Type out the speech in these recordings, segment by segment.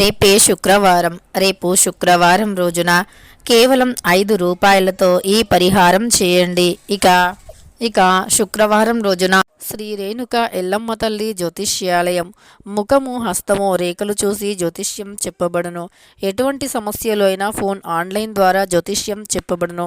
రేపే శుక్రవారం రేపు శుక్రవారం రోజున కేవలం ఐదు రూపాయలతో ఈ పరిహారం చేయండి. ఇక ఇక శుక్రవారం రోజున శ్రీ రేణుక ఎల్లమ్మ తల్లి జ్యోతిష్యాలయం ముఖము హస్తము రేఖలు చూసి జ్యోతిష్యం చెప్పబడును. ఎటువంటి సమస్యలు అయినా ఫోన్ ఆన్లైన్ ద్వారా జ్యోతిష్యం చెప్పబడును.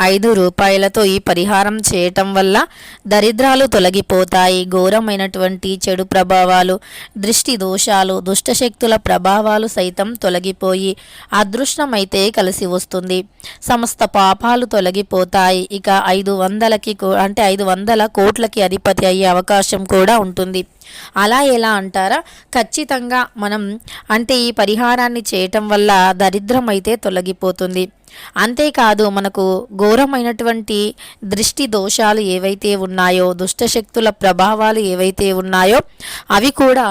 ఐదు రూపాయలతో ఈ పరిహారం చేయటం వల్ల దరిద్రాలు తొలగిపోతాయి. ఘోరమైనటువంటి చెడు ప్రభావాలు దృష్టి దోషాలు దుష్టశక్తుల ప్రభావాలు సైతం తొలగిపోయి అదృష్టమైతే కలిసి వస్తుంది. సమస్త పాపాలు తొలగిపోతాయి. ఇక ఐదు వందలకి అంటే ఐదు వందల కోట్లకి అధిపతి అయ్యే అవకాశం కూడా ఉంటుంది. అలా ఎలా అంటారా? ఖచ్చితంగా మనం అంటే ఈ పరిహారాన్ని చేయటం వల్ల దరిద్రం అయితే తొలగిపోతుంది. అంతేకాదు మనకు ఘోరమైనటువంటి దృష్టి దోషాలు ఏవైతే ఉన్నాయో దుష్టశక్తుల ప్రభావాలు ఏవైతే ఉన్నాయో అవి కూడా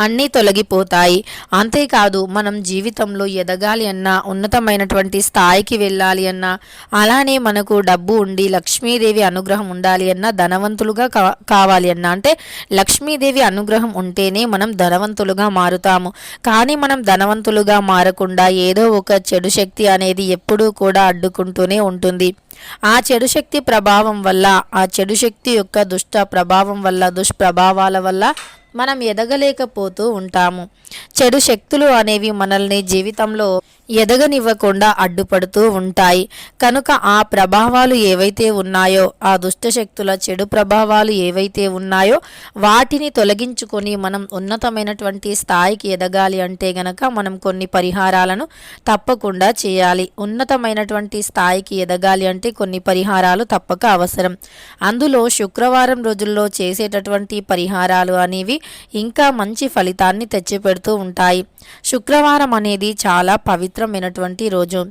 అన్నీ తొలగిపోతాయి. అంతేకాదు మనం జీవితంలో ఎదగాలి అన్నా ఉన్నతమైనటువంటి స్థాయికి వెళ్ళాలి అన్నా అలానే మనకు డబ్బు ఉండి లక్ష్మీదేవి అనుగ్రహం ఉండాలి అన్నా ధనవంతులుగా కా- కావాలి అన్నా. అంటే లక్ష్మీదేవి అనుగ్రహం ఉంటేనే మనం ధనవంతులుగా మారుతాము. కానీ మనం ధనవంతులుగా మారకుండా ఏదో ఒక చెడు శక్తి అనేది ఎప్పుడూ కూడా అడ్డుకుంటూనే ఉంటుంది. ఆ చెడు శక్తి ప్రభావం వల్ల ఆ చెడు శక్తి యొక్క దుష్ట ప్రభావం వల్ల దుష్ప్రభావాల వల్ల మనం ఎదగలేకపోతూ ఉంటాము. చెడు శక్తులు అనేవి మనల్ని జీవితంలో ఎదగనివ్వకుండా అడ్డుపడుతూ ఉంటాయి. కనుక ఆ ప్రభావాలు ఏవైతే ఉన్నాయో ఆ దుష్ట శక్తుల చెడు ప్రభావాలు ఏవైతే ఉన్నాయో వాటిని తొలగించుకొని మనం ఉన్నతమైనటువంటి స్థాయికి ఎదగాలి అంటే గనక మనం కొన్ని పరిహారాలను తప్పకుండా చేయాలి. ఉన్నతమైనటువంటి స్థాయికి ఎదగాలి అంటే కొన్ని పరిహారాలు తప్పక అవసరం. అందులో శుక్రవారం రోజుల్లో చేసేటటువంటి పరిహారాలు అనేవి ఇంకా మంచి ఫలితాన్ని తెచ్చిపెడుతూ ఉంటాయి. శుక్రవారం అనేది చాలా పవిత్రమైనటువంటి రోజు.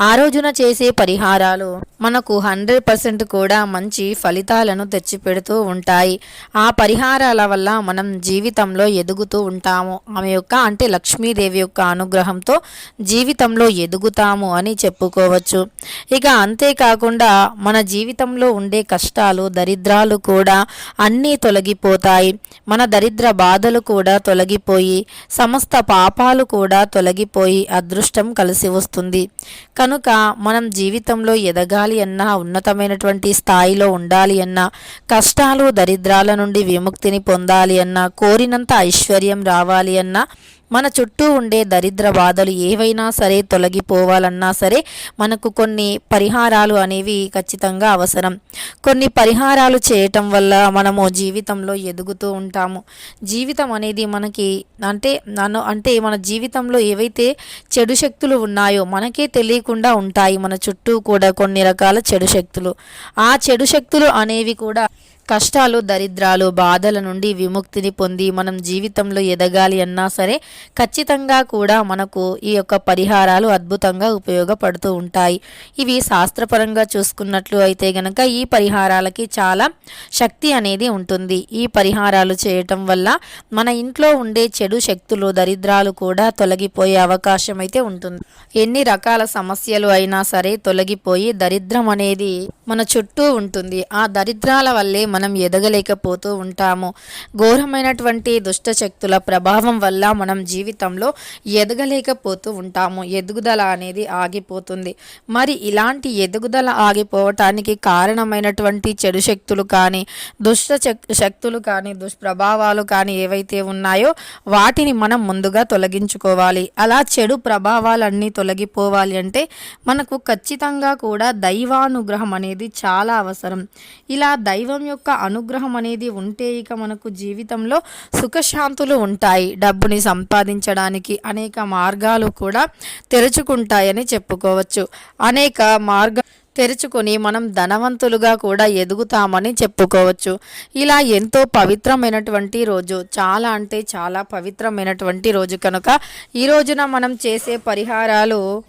ఆ రోజున చేసే పరిహారాలు మనకు హండ్రెడ్ పర్సెంట్ కూడా మంచి ఫలితాలను తెచ్చిపెడుతూ ఉంటాయి. ఆ పరిహారాల వల్ల మనం జీవితంలో ఎదుగుతూ ఉంటాము. ఆమె యొక్క అంటే లక్ష్మీదేవి యొక్క అనుగ్రహంతో జీవితంలో ఎదుగుతాము అని చెప్పుకోవచ్చు. ఇక అంతేకాకుండా మన జీవితంలో ఉండే కష్టాలు దరిద్రాలు కూడా అన్నీ తొలగిపోతాయి. మన దరిద్ర బాధలు కూడా తొలగిపోయి సమస్త పాపాలు కూడా తొలగిపోయి అదృష్టం కలిసి వస్తుంది. కనుక మనం జీవితంలో ఎదగాలి అన్నా ఉన్నతమైనటువంటి స్థాయిలో ఉండాలి అన్నా కష్టాలు దరిద్రాల నుండి విముక్తిని పొందాలి అన్నా కోరినంత ఐశ్వర్యం రావాలి అన్నా మన చుట్టూ ఉండే దరిద్ర బాధలు ఏవైనా సరే తొలగిపోవాలన్నా సరే మనకు కొన్ని పరిహారాలు అనేవి ఖచ్చితంగా అవసరం. కొన్ని పరిహారాలు చేయటం వల్ల మనము జీవితంలో ఎదుగుతూ ఉంటాము. జీవితం అనేది మనకి అంటే నన్ను అంటే మన జీవితంలో ఏవైతే చెడు శక్తులు ఉన్నాయో మనకే తెలియకుండా ఉంటాయి మన చుట్టూ కూడా కొన్ని రకాల చెడు శక్తులు. ఆ చెడు శక్తులు అనేవి కూడా కష్టాలు దరిద్రాలు బాధల నుండి విముక్తిని పొంది మనం జీవితంలో ఎదగాలి అన్నా సరే ఖచ్చితంగా కూడా మనకు ఈ యొక్క పరిహారాలు అద్భుతంగా ఉపయోగపడుతూ ఉంటాయి. ఇవి శాస్త్రపరంగా చూసుకున్నట్లు అయితే గనక ఈ పరిహారాలకి చాలా శక్తి అనేది ఉంటుంది. ఈ పరిహారాలు చేయటం వల్ల మన ఇంట్లో ఉండే చెడు శక్తులు దరిద్రాలు కూడా తొలగిపోయే అవకాశం అయితే ఉంటుంది. ఎన్ని రకాల సమస్యలు అయినా సరే తొలగిపోయి దరిద్రం అనేది మన చుట్టూ ఉంటుంది. ఆ దరిద్రాల వల్లే మనం ఎదగలేకపోతూ ఉంటాము. ఘోరమైనటువంటి దుష్ట శక్తుల ప్రభావం వల్ల మనం జీవితంలో ఎదగలేకపోతూ ఉంటాము. ఎదుగుదల అనేది ఆగిపోతుంది. మరి ఇలాంటి ఎదుగుదల ఆగిపోవటానికి కారణమైనటువంటి చెడు శక్తులు కానీ దుష్ట శక్- శక్తులు కానీ దుష్ప్రభావాలు కానీ ఏవైతే ఉన్నాయో వాటిని మనం ముందుగా తొలగించుకోవాలి. అలా చెడు ప్రభావాలన్నీ తొలగిపోవాలి అంటే మనకు ఖచ్చితంగా కూడా దైవానుగ్రహం అనేది చాలా అవసరం. ఇలా దైవం యొక్క అనుగ్రహం అనేది ఉంటే ఇక మనకు జీవితంలో సుఖశాంతులు ఉంటాయి. డబ్బుని సంపాదించడానికి అనేక మార్గాలు కూడా తెరుచుకుంటాయని చెప్పుకోవచ్చు. అనేక మార్గ తెరుచుకొని మనం ధనవంతులుగా కూడా ఎదుగుతామని చెప్పుకోవచ్చు. ఇలా ఎంతో పవిత్రమైనటువంటి రోజు చాలా అంటే చాలా పవిత్రమైనటువంటి రోజు కనుక ఈ రోజున మనం చేసే పరిహారాలు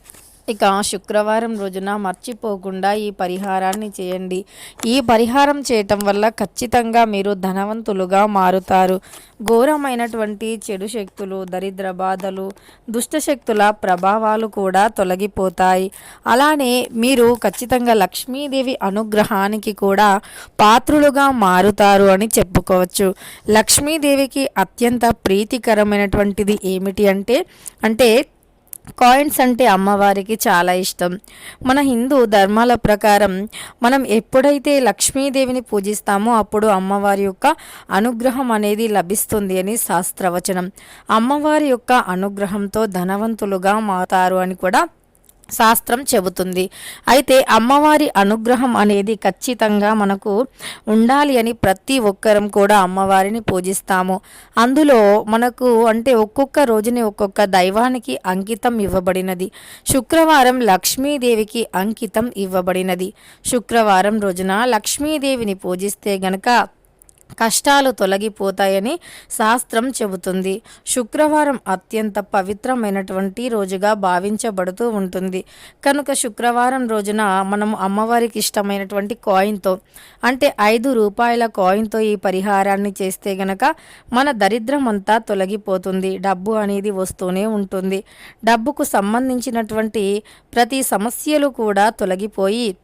ఇక శుక్రవారం రోజున మర్చిపోకుండా ఈ పరిహారాన్ని చేయండి. ఈ పరిహారం చేయటం వల్ల ఖచ్చితంగా మీరు ధనవంతులుగా మారుతారు. ఘోరమైనటువంటి చెడు శక్తులు దరిద్ర బాధలు దుష్టశక్తుల ప్రభావాలు కూడా తొలగిపోతాయి. అలానే మీరు ఖచ్చితంగా లక్ష్మీదేవి అనుగ్రహానికి కూడా పాత్రులుగా మారుతారు అని చెప్పుకోవచ్చు. లక్ష్మీదేవికి అత్యంత ప్రీతికరమైనటువంటిది ఏమిటి అంటే అంటే కాయిన్స్ అంటే అమ్మవారికి చాలా ఇష్టం. మన హిందూ ధర్మాల ప్రకారం మనం ఎప్పుడైతే లక్ష్మీదేవిని పూజిస్తామో అప్పుడు అమ్మవారి యొక్క అనుగ్రహం అనేది లభిస్తుంది అని శాస్త్రవచనం. అమ్మవారి యొక్క అనుగ్రహంతో ధనవంతులుగా మారుతారు అని కూడా శాస్త్రం చెబుతుంది. అయితే అమ్మవారి అనుగ్రహం అనేది ఖచ్చితంగా మనకు ఉండాలి అని ప్రతి ఒక్కరం కూడా అమ్మవారిని పూజిస్తాము. అందులో మనకు అంటే ఒక్కొక్క రోజుని ఒక్కొక్క దైవానికి అంకితం ఇవ్వబడినది. శుక్రవారం లక్ష్మీదేవికి అంకితం ఇవ్వబడినది. శుక్రవారం రోజున లక్ష్మీదేవిని పూజిస్తే గనక కష్టాలు తొలగిపోతాయని శాస్త్రం చెబుతుంది. శుక్రవారం అత్యంత పవిత్రమైనటువంటి రోజుగా భావించబడుతూ ఉంటుంది. కనుక శుక్రవారం రోజున మనం అమ్మవారికి ఇష్టమైనటువంటి కాయిన్తో అంటే ఐదు రూపాయల కాయిన్తో ఈ పరిహారాన్ని చేస్తే గనక మన దరిద్రం అంతా తొలగిపోతుంది. డబ్బు అనేది వస్తూనే ఉంటుంది. డబ్బుకు సంబంధించినటువంటి ప్రతి సమస్యలు కూడా తొలగిపోయి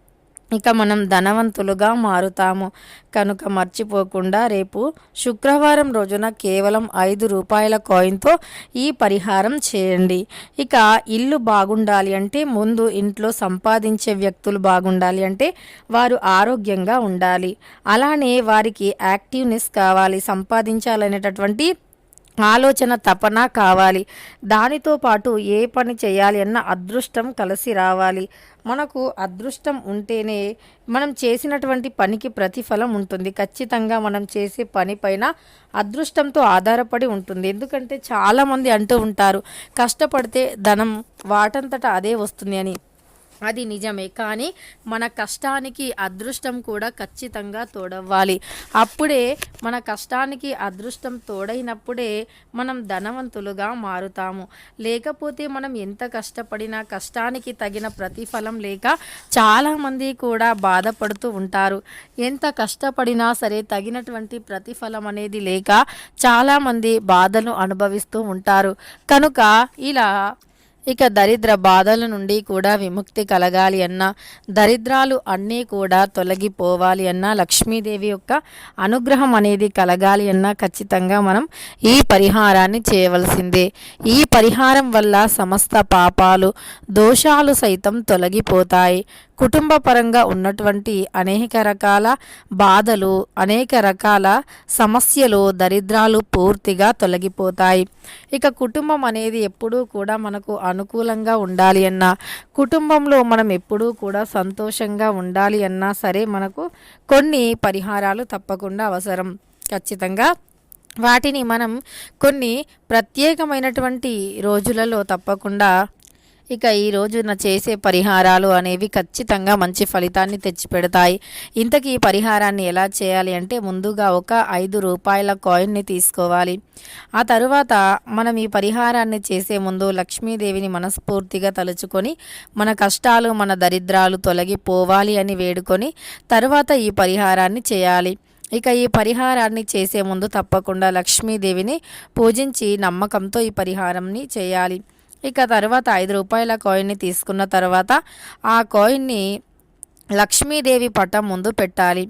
ఇక మనం ధనవంతులుగా మారుతాము. కనుక మర్చిపోకుండా రేపు శుక్రవారం రోజున కేవలం ఐదు రూపాయల కాయిన్తో ఈ పరిహారం చేయండి. ఇక ఇల్లు బాగుండాలి అంటే ముందు ఇంట్లో సంపాదించే వ్యక్తులు బాగుండాలి అంటే వారు ఆరోగ్యంగా ఉండాలి. అలానే వారికి యాక్టివ్నెస్ కావాలి సంపాదించాలనేటటువంటి ఆలోచన తపన కావాలి. దానితో పాటు ఏ పని చేయాలి అన్న అదృష్టం కలిసి రావాలి. మనకు అదృష్టం ఉంటేనే మనం చేసినటువంటి పనికి ప్రతిఫలం ఉంటుంది. ఖచ్చితంగా మనం చేసే పని పైన అదృష్టంతో ఆధారపడి ఉంటుంది. ఎందుకంటే చాలామంది అంటూ ఉంటారు కష్టపడితే ధనం వాటంతటా అదే వస్తుంది అని. అది నిజమే. కానీ మన కష్టానికి అదృష్టం కూడా ఖచ్చితంగా తోడవ్వాలి. అప్పుడే మన కష్టానికి అదృష్టం తోడైనప్పుడే మనం ధనవంతులుగా మారుతాము. లేకపోతే మనం ఎంత కష్టపడినా కష్టానికి తగిన ప్రతిఫలం లేక చాలామంది కూడా బాధపడుతూ ఉంటారు. ఎంత కష్టపడినా సరే తగినటువంటి ప్రతిఫలం అనేది లేక చాలామంది బాధలు అనుభవిస్తూ ఉంటారు. కనుక ఇలా ఇక దరిద్ర బాధల నుండి కూడా విముక్తి కలగాలి అన్న దరిద్రాలు అన్నీ కూడా తొలగిపోవాలి అన్న లక్ష్మీదేవి యొక్క అనుగ్రహం అనేది కలగాలి అన్న ఖచ్చితంగా మనం ఈ పరిహారాన్ని చేయవలసిందే. ఈ పరిహారం వల్ల సమస్త పాపాలు దోషాలు సైతం తొలగిపోతాయి. కుటుంబ పరంగా ఉన్నటువంటి అనేక రకాల బాధలు అనేక రకాల సమస్యలు దరిద్రాలు పూర్తిగా తొలగిపోతాయి. ఇక కుటుంబం అనేది ఎప్పుడూ కూడా మనకు అనుకూలంగా ఉండాలి అన్నా కుటుంబంలో మనం ఎప్పుడూ కూడా సంతోషంగా ఉండాలి అన్నా సరే మనకు కొన్ని పరిహారాలు తప్పకుండా అవసరం. ఖచ్చితంగా వాటిని మనం కొన్ని ప్రత్యేకమైనటువంటి రోజులలో తప్పకుండా ఇక ఈ రోజున చేసే పరిహారాలు అనేవి ఖచ్చితంగా మంచి ఫలితాన్ని తెచ్చిపెడతాయి. ఇంతకీ ఈ పరిహారాన్ని ఎలా చేయాలి అంటే ముందుగా ఒక ఐదు రూపాయల కాయిన్ని తీసుకోవాలి. ఆ తరువాత మనం ఈ పరిహారాన్ని చేసే ముందు లక్ష్మీదేవిని మనస్ఫూర్తిగా తలుచుకొని మన కష్టాలు మన దరిద్రాలు తొలగిపోవాలి అని వేడుకొని తరువాత ఈ పరిహారాన్ని చేయాలి. ఇక ఈ పరిహారాన్ని చేసే ముందు తప్పకుండా లక్ష్మీదేవిని పూజించి నమ్మకంతో ఈ పరిహారంని చేయాలి. ఇక తర్వాత ఐదు రూపాయల కాయిన్ని తీసుకున్న తర్వాత ఆ కాయిన్ని లక్ష్మీదేవి పటం ముందు పెట్టాలి.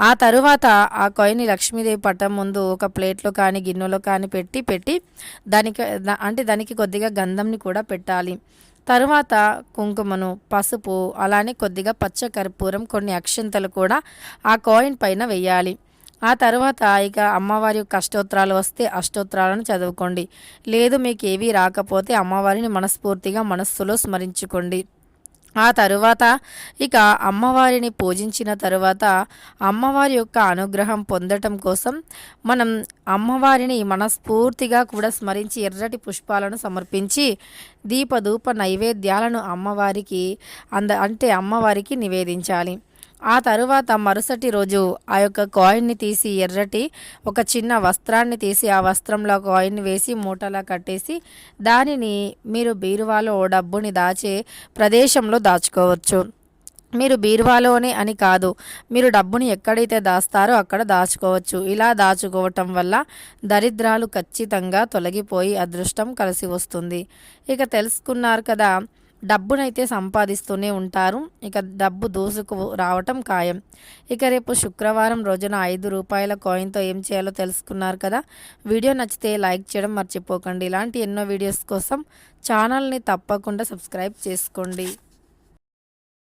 ఆ తరువాత ఆ కాయిన్ని లక్ష్మీదేవి పటం ముందు ఒక ప్లేట్లో కానీ గిన్నెలో కానీ పెట్టి పెట్టి దానికి అంటే దానికి కొద్దిగా గంధంని కూడా పెట్టాలి. తరువాత కుంకుమను పసుపు అలానే కొద్దిగా పచ్చ కర్పూరం కొన్ని అక్షంతలు కూడా ఆ కాయిన్ పైన వెయ్యాలి ఆ తర్వాత ఇక అమ్మవారి యొక్క అష్టోత్తరాలు వస్తే అష్టోత్తరాలను చదువుకోండి. లేదు మీకు ఏవీ రాకపోతే అమ్మవారిని మనస్ఫూర్తిగా మనస్సులో స్మరించుకోండి. ఆ తరువాత ఇక అమ్మవారిని పూజించిన తరువాత అమ్మవారి యొక్క అనుగ్రహం పొందటం కోసం మనం అమ్మవారిని మనస్ఫూర్తిగా కూడా స్మరించి ఎర్రటి పుష్పాలను సమర్పించి దీపధూప నైవేద్యాలను అమ్మవారికి అంద అంటే అమ్మవారికి నివేదించాలి. ఆ తరువాత మరుసటి రోజు ఆ యొక్క కాయిన్ని తీసి ఎర్రటి ఒక చిన్న వస్త్రాన్ని తీసి ఆ వస్త్రంలో కాయిన్ వేసి మూటలా కట్టేసి దానిని మీరు బీరువాలో డబ్బుని దాచే ప్రదేశంలో దాచుకోవచ్చు. మీరు బీరువాలోనే అని కాదు మీరు డబ్బుని ఎక్కడైతే దాస్తారో అక్కడ దాచుకోవచ్చు. ఇలా దాచుకోవటం వల్ల దరిద్రాలు ఖచ్చితంగా తొలగిపోయి అదృష్టం కలిసి వస్తుంది. ఇక తెలుసుకున్నారు కదా డబ్బునైతే సంపాదిస్తూనే ఉంటారు. ఇక డబ్బు దూసుకు రావటం ఖాయం. ఇక రేపు శుక్రవారం రోజున ఐదు రూపాయల కాయిన్తో ఏం చేయాలో తెలుసుకున్నారు కదా? వీడియో నచ్చితే లైక్ చేయడం మర్చిపోకండి. ఇలాంటి ఎన్నో వీడియోస్ కోసం ఛానల్ని తప్పకుండా సబ్స్క్రైబ్ చేసుకోండి.